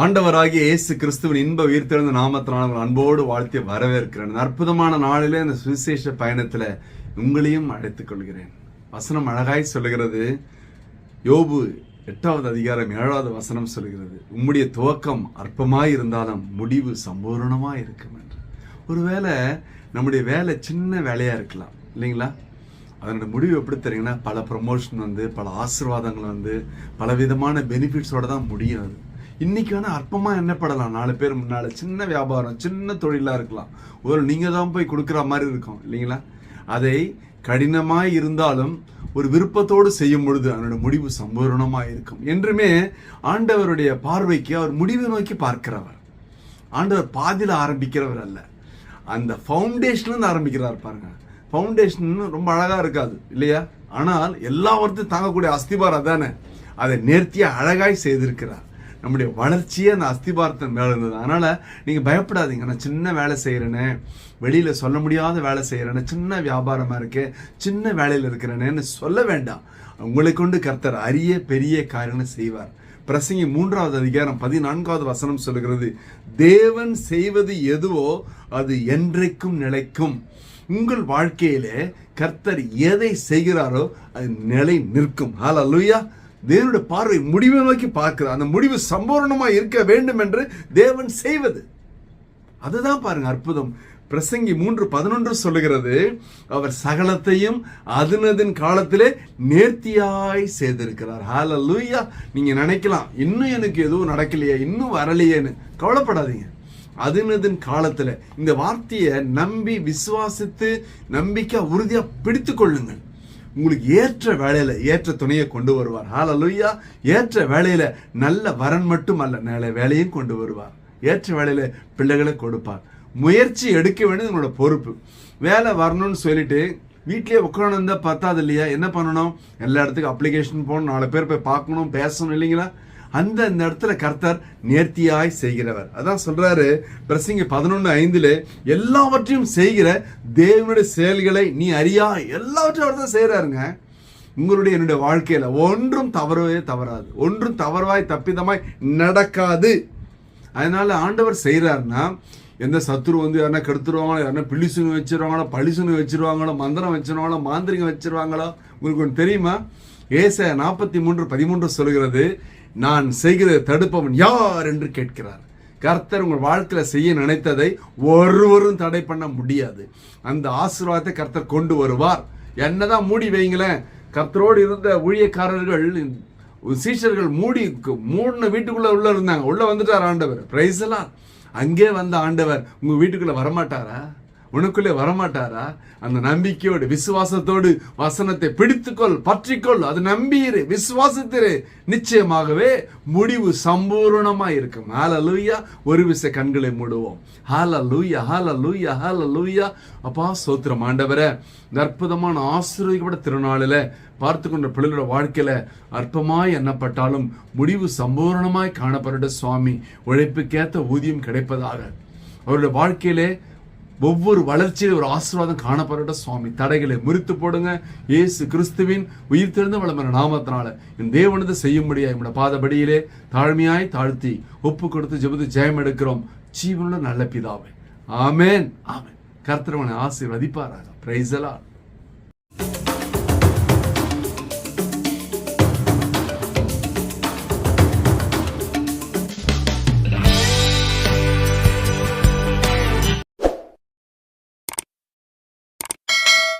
ஆண்டவராகிய இயேசு கிறிஸ்துவின் இன்ப உயிர்த்தெழுந்த நாமத்தினால் அன்போடு வாழ்த்தி வரவேற்கிறேன். அற்புதமான நாளிலே இந்த சுவிசேஷ பயணத்தில் உங்களையும் அழைத்துக் கொள்கிறேன். வசனம் அழகாய் சொல்லுகிறது. யோபு எட்டாவது அதிகாரம் ஏழாவது வசனம் சொல்கிறது உம்முடைய துவக்கம் அற்பமாய் இருந்தாலும் முடிவு சம்பூர்ணமாக இருக்கும் என்று. ஒருவேளை நம்முடைய வேலை சின்ன வேலையாக இருக்கலாம் இல்லைங்களா? அதனோட முடிவு எப்படி தெரியுங்கன்னா பல ப்ரமோஷன் வந்து பல ஆசிர்வாதங்கள் வந்து பல விதமான பெனிஃபிட்ஸோட தான் முடியும் அது. இன்னைக்கு வந்து அற்பமா எண்ணப்படலாம் நாலு பேர் முன்னால. சின்ன வியாபாரம் சின்ன தொழிலா இருக்கலாம். ஒரு நீங்க தான் போய் கொடுக்குற மாதிரி இருக்கும். இல்லைங்களா? அதை கடினமாய் இருந்தாலும் ஒரு விருப்பத்தோடு செய்யும் பொழுது அதனோட முடிவு சம்பூரணமாக இருக்கும். என்றுமே ஆண்டவருடைய பார்வைக்கு அவர் முடிவை நோக்கி பார்க்கிறவர். ஆண்டவர் பாதியில் ஆரம்பிக்கிறவர் அல்ல. அந்த ஃபவுண்டேஷன்லேருந்து ஆரம்பிக்கிறார் பாருங்க. ஃபவுண்டேஷன் ரொம்ப அழகாக இருக்காது. இல்லையா? ஆனால் எல்லா எல்லாவற்றையும் தாங்கக்கூடிய அஸ்திபாரம் தானே அதை நேர்த்தியாக அழகாய் செய்திருக்கிறார். நம்முடைய வளர்ச்சியே அந்த அஸ்திபாரத்தின் மேல இருந்தது. அதனால் நீங்கள் பயப்படாதீங்க. நான் சின்ன வேலை செய்கிறேன்னு வெளியில் சொல்ல முடியாத வேலை செய்கிறேன்னு சின்ன வியாபாரமாக இருக்கு சின்ன வேலையில் இருக்கிறேன்னு சொல்ல வேண்டாம். உங்களை கொண்டு கர்த்தர் அரிய பெரிய காரியங்களை செய்வார். பிரசங்கி மூன்றாவது அதிகாரம் பதினான்காவது வசனம் சொல்லுகிறது தேவன் செய்வது எதுவோ அது என்றைக்கும் நிலைக்கும். உங்கள் வாழ்க்கையிலே கர்த்தர் எதை செய்கிறாரோ அது நிலை நிற்கும் ஹalleluya தேவனுடைய பார்வை முடிவை நோக்கி பார்க்கிறது அந்த முடிவு சம்பூர்ணமாக இருக்க வேண்டும் என்று தேவன் செய்வது. அதுதான் பாருங்க அற்புதம். பிரசங்கி மூன்று பதினொன்று சொல்லுகிறது அவர் சகலத்தையும் அதனதின் காலத்திலே நேர்த்தியாய் செய்திருக்கிறார். லூயா நீங்க நினைக்கலாம் இன்னும் எனக்கு எதுவும் நடக்கலையே இன்னும் வரலையேன்னு கவலைப்படாதீங்க. அதனதின் காலத்துல இந்த வார்த்தையை நம்பி விசுவாசித்து நம்பிக்கை உறுதியா பிடித்து கொள்ளுங்கள். உங்களுக்கு ஏற்ற வேலையில ஏற்ற துணையை கொண்டு வருவார். ஹalleluya ஏற்ற வேலையில நல்ல வரன் மட்டும் அல்ல நல்ல வேலையும் கொண்டு வருவார். ஏற்ற வேலையில பிள்ளைகளை கொடுப்பார். முயற்சி எடுக்க வேண்டியது உங்களோட பொறுப்பு. வேலை வரணும்னு சொல்லிட்டு வீட்லேயே உட்காந்து இருந்தா பத்தாது இல்லையா? என்ன பண்ணணும்? எல்லா இடத்துக்கும் அப்ளிகேஷன் போகணும் நாலு பேர் போய் பார்க்கணும் பேசணும் இல்லைங்களா? அந்த இந்த இடத்துல கர்த்தர் நேர்த்தியாய் செய்கிறவர். அதான் சொல்றாரு பிரசிங்க பதினொன்று ஐந்துல எல்லாவற்றையும் செய்கிற தேவனுடைய செயல்களை நீ அறியா? எல்லாவற்றையும் அவர் தான் செய்கிறாருங்க உங்களுடைய என்னுடைய வாழ்க்கையில் ஒன்றும் தவறவே தவறாது. ஒன்றும் தவறாய் தப்பிதமாய் நடக்காது. அதனால ஆண்டவர் செய்கிறாருன்னா எந்த சத்துரு வந்து யாரா கெடுத்துருவாங்களோ யாருன்னா பிள்ளிசுனு வச்சிருவாங்களோ பழிசுனு வச்சிருவாங்களோ மந்திரம் வச்சிருவாங்களோ மாந்திரிகம் வச்சிருவாங்களோ உங்களுக்கு ஒன்று தெரியுமா? ஏச நாற்பத்தி மூன்று பதிமூன்று சொல்கிறது நான் செய்கிறதை தடுப்பவன் யார் என்று கேட்கிறார். கர்த்தர் உங்கள் வாழ்க்கையில் செய்ய நினைத்ததை ஒருவரும் தடை பண்ண முடியாது. அந்த ஆசீர்வாதத்தை கர்த்தர் கொண்டு வருவார். என்னதான் மூடி வைங்களேன் கர்த்தரோடு இருந்த ஊழியக்காரர்கள் சீஷர்கள் மூடி மூணு வீட்டுக்குள்ள உள்ள இருந்தாங்க. உள்ள வந்துட்டார் ஆண்டவர். பிரைஸ் எல்லாம் அங்கே வந்த ஆண்டவர் உங்க வீட்டுக்குள்ள வரமாட்டாரா? உனக்குள்ளே வரமாட்டாரா? அந்த நம்பிக்கையோடு விசுவாசத்தோடு வசனத்தை பிடித்துக்கொள் பற்றிக்கொள். அது நம்பியிரு விசுவாசத்திரு. நிச்சயமாகவே முடிவு சம்பூர்ணமாக இருக்கும். ஹalleluya. ஒரு விச கண்களை மூடுவோம். ஹால லூயா ஹால லூயா ஹால லூயா அப்பா சோத்திரம் மாண்டவரை அற்புதமான ஆசீர்வதிக்கப்பட்ட திருநாளில் பார்த்து கொண்ட பிள்ளைகளோட வாழ்க்கையில அற்பமாய் எண்ணப்பட்டாலும் முடிவு சம்பூர்ணமாய் காணப்பட்ட சுவாமி. உழைப்புக்கேற்ற ஊதியம் கிடைப்பதாக. அவருடைய வாழ்க்கையிலே ஒவ்வொரு வளர்ச்சியிலும் ஒரு ஆசீர்வாதம் காணப்பட சுவாமி. தடைகளை முறித்து போடுங்க. இயேசு கிறிஸ்துவின் உயிர் திறந்த வளமர நாமத்தினால என் தேவனது செய்யும்படியா என்னோட பாதபடியிலே தாழ்மையாய் தாழ்த்தி ஒப்பு கொடுத்து ஜெபத்து ஜெயம் எடுக்கிறோம். ஜீவனுள்ள நல்ல பிதாவே. ஆமேன். ஆமேன். கர்த்தரவனை ஆசீர்வதிப்பாராக. பிரைசலா